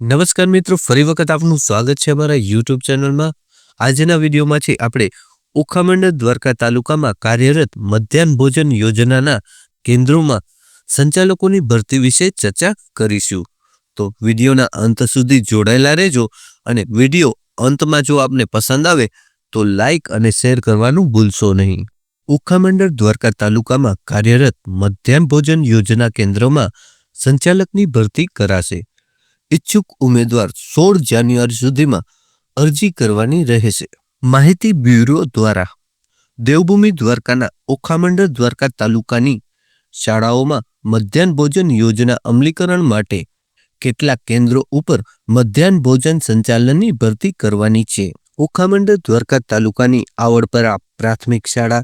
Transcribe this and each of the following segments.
નમસ્કાર મિત્રો, ફરી વખત આપનું સ્વાગત છે અમારા યુટ્યુબ ચેનલમાં. આજના વિડીયોમાંથી આપણે ઉખામંડ દ્વારકા તાલુકામાં કાર્યરત મધ્યાહન ભોજન યોજનાના કેન્દ્રોમાં સંચાલકોની ભરતી વિશે ચર્ચા કરીશું. તો વિડીયોના અંત સુધી જોડાયેલા રહેજો અને વીડિયો અંતમાં જો આપને પસંદ આવે તો લાઇક અને શેર કરવાનું ભૂલશો નહીં. ઉખામંડળ દ્વારકા તાલુકામાં કાર્યરત મધ્યાહન ભોજન યોજના કેન્દ્રોમાં સંચાલકની ભરતી કરાશે. ઈચ્છુક ઉમેદવાર સોળ જાન્યુઆરી સુધીમાં અરજી કરવાની રહેશે. માહિતી બ્યુરો દ્વારા દેવભૂમિ દ્વારકાના ઓખામંડળ દ્વારકા તાલુકાની શાળાઓમાં મધ્યાહન ભોજન યોજના અમલીકરણ માટે કેટલાક કેન્દ્રો ઉપર મધ્યાહન ભોજન સંચાલનની ભરતી કરવાની છે. ઓખામંડળ દ્વારકા તાલુકાની આવડપરા પ્રાથમિક શાળા,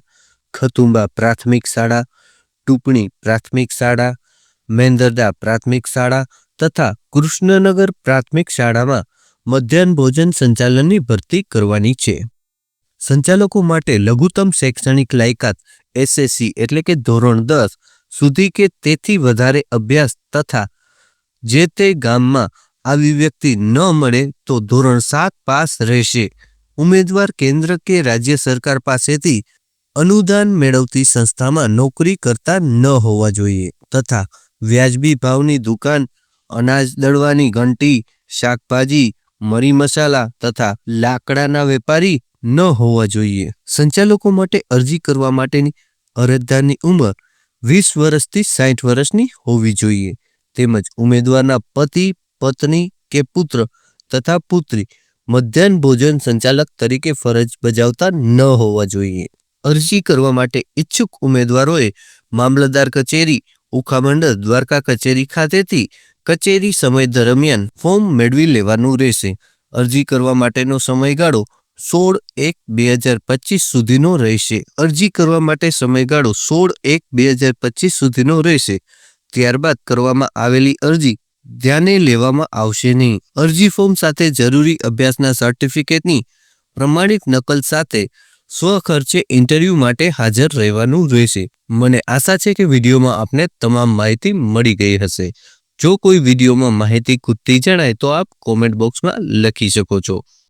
ખતુંબા પ્રાથમિક શાળા, ટુપણી પ્રાથમિક શાળા, મેંદરદા પ્રાથમિક શાળા તથા કૃષ્ણનગર પ્રાથમિક શાળામાં મધ્યાહન ભોજન સંચાલનની ભરતી કરવાની છે. સંચાલકો માટે લઘુત્તમ શૈક્ષણિક લાયકાત એસએસસી એટલે કે ધોરણ દસ સુધી કે તેથી વધારે અભ્યાસ તથા જે તે ગામમાં આવી વ્યક્તિ ન મળે તો ધોરણ સાત પાસ રહેશે. ઉમેદવાર કેન્દ્ર કે રાજ્ય સરકાર પાસેથી અનુદાન મેળવતી સંસ્થામાં નોકરી કરતા ન હોવા જોઈએ તથા વ્યાજબી ભાવની દુકાન અનાજ દળવાની ઘંટી, શાકભાજી, મરી મસાલા તથા લાકડાના વેપારી ન હોવા જોઈએ. સંચાલકો માટે અરજી કરવા માટેની અરજદારની ઉંમર વીસ વર્ષથી સાઠ વર્ષની હોવી જોઈએ. તેમજ ઉમેદવારના પતિ, પત્ની કે પુત્ર તથા પુત્રી મધ્યાહન ભોજન સંચાલક તરીકે ફરજ બજાવતા ન હોવા જોઈએ. અરજી કરવા માટે ઈચ્છુક ઉમેદવારોએ મામલતદાર કચેરી, ઉખામંડળ, દ્વારકા કચેરી ખાતેથી કચેરી સમય દરમિયાન ફોર્મ મેળવી લેવાનું રહેશે. અરજી કરવા માટેનો સમયગાળો સોળ એક બે હજાર પચીસ સુધીનો રહેશે. અરજી કરવા માટે સમયગાળો સોળ એક બે હજાર પચીસ સુધીનો રહેશે. ત્યારબાદ કરવામાં આવેલી અરજી ધ્યાને લેવામાં આવશે નહીં. અરજી ફોર્મ સાથે જરૂરી અભ્યાસના સર્ટિફિકેટની પ્રમાણિત નકલ સાથે સ્વખર્ચે ઇન્ટરવ્યૂ માટે હાજર રહેવાનું રહેશે. મને આશા છે કે વિડીયોમાં આપને તમામ માહિતી મળી ગઈ હશે. જો કોઈ વિડીયોમાં માહિતી ખૂટતી જણાય તો આપ કોમેન્ટ બોક્સમાં લખી શકો છો.